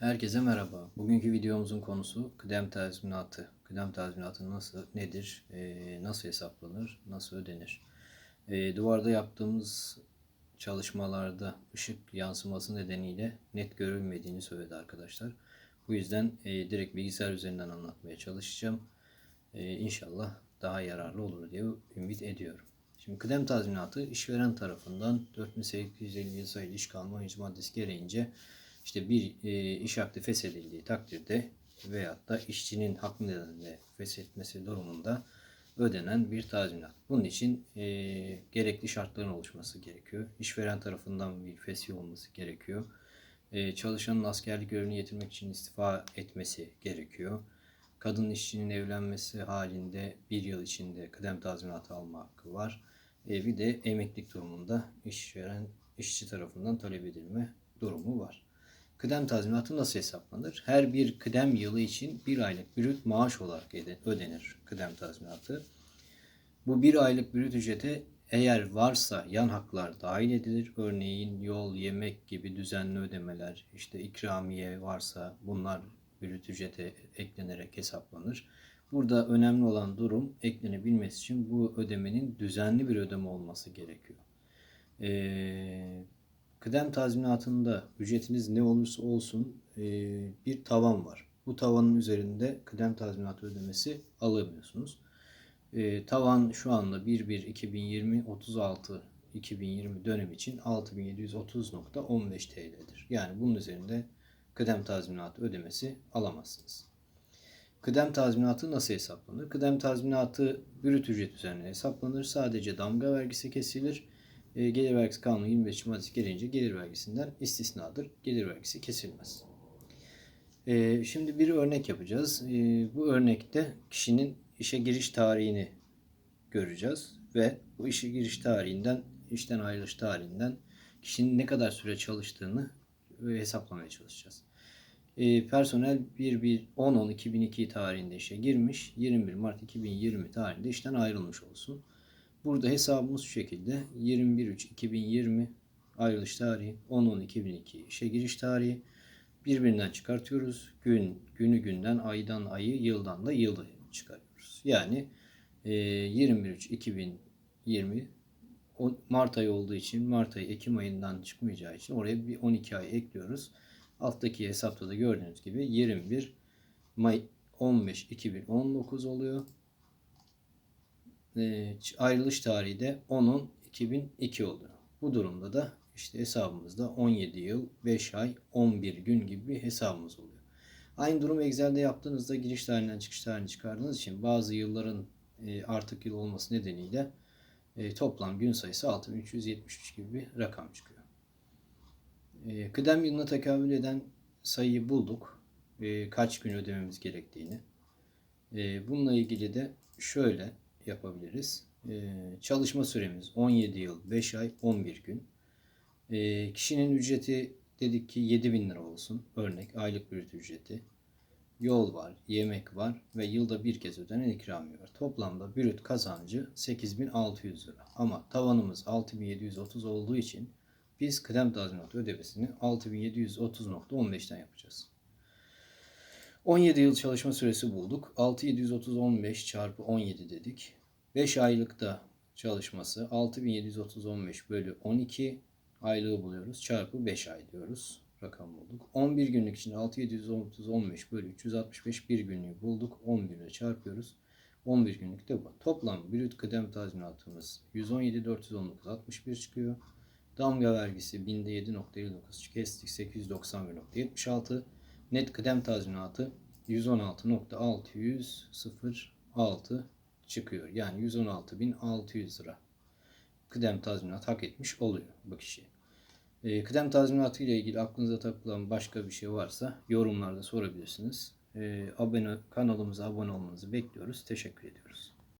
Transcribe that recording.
Herkese merhaba. Bugünkü videomuzun konusu kıdem tazminatı. Kıdem tazminatı nasıl, nedir, e, nasıl hesaplanır, nasıl ödenir? E, duvarda yaptığımız çalışmalarda ışık yansıması nedeniyle net görülmediğini söyledi arkadaşlar. Bu yüzden e, direkt bilgisayar üzerinden anlatmaya çalışacağım. E, inşallah daha yararlı olur diye ümit ediyorum. Şimdi kıdem tazminatı işveren tarafından 4857 sayılı iş kanunu 17. maddesi gereğince işte bir e, iş akdi feshedildiği takdirde veyahut da işçinin haklı nedenle feshetmesi durumunda ödenen bir tazminat. Bunun için e, gerekli şartların oluşması gerekiyor. İşveren tarafından bir fesih olması gerekiyor. E, çalışanın askerlik görevini yetirmek için istifa etmesi gerekiyor. Kadın işçinin evlenmesi halinde bir yıl içinde kıdem tazminatı alma hakkı var. E, bir de emeklilik durumunda işveren işçi tarafından talep edilme durumu var. Kıdem tazminatı nasıl hesaplanır? Her bir kıdem yılı için bir aylık brüt maaş olarak ödenir kıdem tazminatı. Bu bir aylık brüt ücrete eğer varsa yan haklar dahil edilir. Örneğin yol, yemek gibi düzenli ödemeler, işte ikramiye varsa bunlar brüt ücrete eklenerek hesaplanır. Burada önemli olan durum eklenebilmesi için bu ödemenin düzenli bir ödeme olması gerekiyor. Ee, Kıdem tazminatında ücretiniz ne olursa olsun e, bir tavan var. Bu tavanın üzerinde kıdem tazminatı ödemesi alamıyorsunuz. E, tavan şu anda 1-1-2020 36 2020 dönem için 6730.15 TL'dir. Yani bunun üzerinde kıdem tazminatı ödemesi alamazsınız. Kıdem tazminatı nasıl hesaplanır? Kıdem tazminatı brüt ücret üzerine hesaplanır. Sadece damga vergisi kesilir e, gelir vergisi kanunu 25 maddesi gereğince gelir vergisinden istisnadır. Gelir vergisi kesilmez. E, şimdi bir örnek yapacağız. E, bu örnekte kişinin işe giriş tarihini göreceğiz ve bu işe giriş tarihinden, işten ayrılış tarihinden kişinin ne kadar süre çalıştığını hesaplamaya çalışacağız. E, personel 1-1-10-10-2002 tarihinde işe girmiş, 21 Mart 2020 tarihinde işten ayrılmış olsun. Burada hesabımız şu şekilde 21.3.2020 ayrılış tarihi 10.10.2002 işe giriş tarihi birbirinden çıkartıyoruz. Gün, günü günden, aydan ayı, yıldan da yılı çıkarıyoruz. Yani e, 21.3.2020 Mart ayı olduğu için Mart ayı Ekim ayından çıkmayacağı için oraya bir 12 ay ekliyoruz. Alttaki hesapta da gördüğünüz gibi 21 May 15 2019 oluyor ayrılış tarihi de 10'un 2002 oluyor. Bu durumda da işte hesabımızda 17 yıl, 5 ay, 11 gün gibi bir hesabımız oluyor. Aynı durum Excel'de yaptığınızda giriş tarihinden çıkış tarihini çıkardığınız için bazı yılların e, artık yıl olması nedeniyle e, toplam gün sayısı 6373 gibi bir rakam çıkıyor. E, kıdem yılına tekabül eden sayıyı bulduk. Kaç gün ödememiz gerektiğini. Bununla ilgili de şöyle yapabiliriz. Ee, çalışma süremiz 17 yıl, 5 ay, 11 gün. Ee, kişinin ücreti dedik ki 7 bin lira olsun. Örnek aylık brüt ücreti. Yol var, yemek var ve yılda bir kez ödenen ikramiye var. Toplamda brüt kazancı 8600 lira. Ama tavanımız 6730 olduğu için biz kıdem tazminatı ödemesini 6730.15'ten yapacağız. 17 yıl çalışma süresi bulduk. 6730 15 çarpı 17 dedik. 5 aylıkta çalışması 6730 15 bölü 12 aylığı buluyoruz. Çarpı 5 ay diyoruz. Rakam bulduk. 11 günlük için 6730 15 bölü 365 bir günlüğü bulduk. 11 ile çarpıyoruz. 11 günlük de bu. Toplam brüt kıdem tazminatımız 117 419 61 çıkıyor. Damga vergisi binde 7.59 kestik 891.76 net kıdem tazminatı 116.606 çıkıyor. Yani 116.600 lira kıdem tazminat hak etmiş oluyor bu kişi. E, kıdem tazminatı ile ilgili aklınıza takılan başka bir şey varsa yorumlarda sorabilirsiniz. E, abone, kanalımıza abone olmanızı bekliyoruz. Teşekkür ediyoruz.